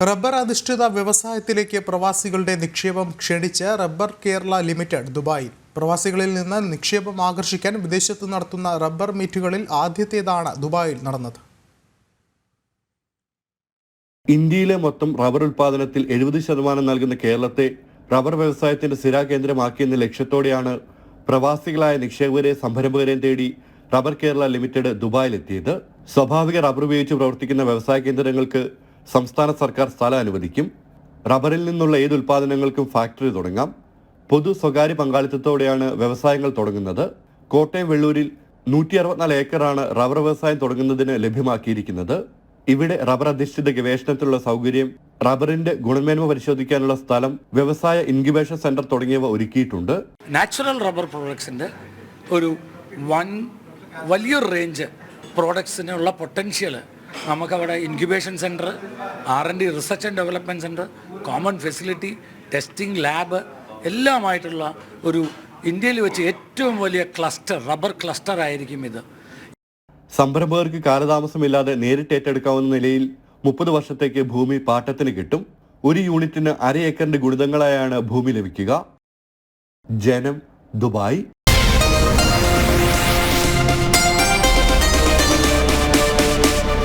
Rubber അധിഷ്ഠിത വ്യവസായത്തിലേക്ക് പ്രവാസികളുടെ നിക്ഷേപം ക്ഷണിച്ച് റബ്ബർ കേരള ലിമിറ്റഡ് ദുബായിൽ പ്രവാസികളിൽ നിന്ന് നിക്ഷേപം ആകർഷിക്കാൻ വിദേശത്ത് നടത്തുന്ന റബ്ബർ മീറ്റുകളിൽ ആദ്യത്തേതാണ് ദുബായിൽ നടന്നത്. ഇന്ത്യയിലെ മൊത്തം റബ്ബർ ഉൽപാദനത്തിൽ എഴുപത് ശതമാനം നൽകുന്ന കേരളത്തെ റബ്ബർ വ്യവസായത്തിന്റെ സ്ഥിര കേന്ദ്രമാക്കിയെന്ന ലക്ഷ്യത്തോടെയാണ് പ്രവാസികളായ നിക്ഷേപകരെ സംരംഭകരെയും തേടി റബ്ബർ കേരള ലിമിറ്റഡ് ദുബായിലെത്തിയത്. സ്വാഭാവിക റബ്ബർ ഉപയോഗിച്ച് പ്രവർത്തിക്കുന്ന വ്യവസായ കേന്ദ്രങ്ങൾക്ക് സംസ്ഥാന സർക്കാർ സ്ഥലം അനുവദിക്കും. റബ്ബറിൽ നിന്നുള്ള ഏത് ഉൽപ്പാദനങ്ങൾക്കും ഫാക്ടറി തുടങ്ങാം. പൊതു സ്വകാര്യ പങ്കാളിത്തത്തോടെയാണ് വ്യവസായങ്ങൾ തുടങ്ങുന്നത്. കോട്ടയം വെള്ളൂരിൽ നൂറ്റി അറുപത്തിനാല് ഏക്കറാണ് റബ്ബർ വ്യവസായം തുടങ്ങുന്നതിന് ലഭ്യമാക്കിയിരിക്കുന്നത്. ഇവിടെ റബ്ബർ അധിഷ്ഠിത ഗവേഷണത്തിലുള്ള സൗകര്യം റബ്ബറിന്റെ ഗുണമേന്മ പരിശോധിക്കാനുള്ള സ്ഥലം വ്യവസായ ഇൻക്യുബേഷൻ സെന്റർ തുടങ്ങിയവ ഒരുക്കിയിട്ടുണ്ട്. നാച്ചുറൽ റബ്ബർ പ്രോഡക്ട്സിന്റെ ഒരു വൺ വലിയൊരു റേഞ്ച് പ്രോഡക്ട്സിനുള്ള പൊട്ടൻഷ്യൽ നമുക്കവിടെ incubation centre R N D research and development centre common facility testing lab എല്ലാമായിട്ടുള്ള ഒരു ഇന്ത്യയിൽ വെച്ച് ഏറ്റവും വലിയ ക്ലസ്റ്റർ റബ്ബർ ക്ലസ്റ്റർ ആയിരിക്കും ഇത്. സംരംഭകർക്ക് കാലതാമസമില്ലാതെ നേരിട്ട് ഏറ്റെടുക്കാവുന്ന നിലയിൽ മുപ്പത് വർഷത്തേക്ക് ഭൂമി പാട്ടത്തിന് കിട്ടും. ഒരു യൂണിറ്റിന് അര ഏക്കറിന്റെ ഗുണിതങ്ങളായാണ് ഭൂമി ലഭിക്കുക. ജനം ദുബായ്.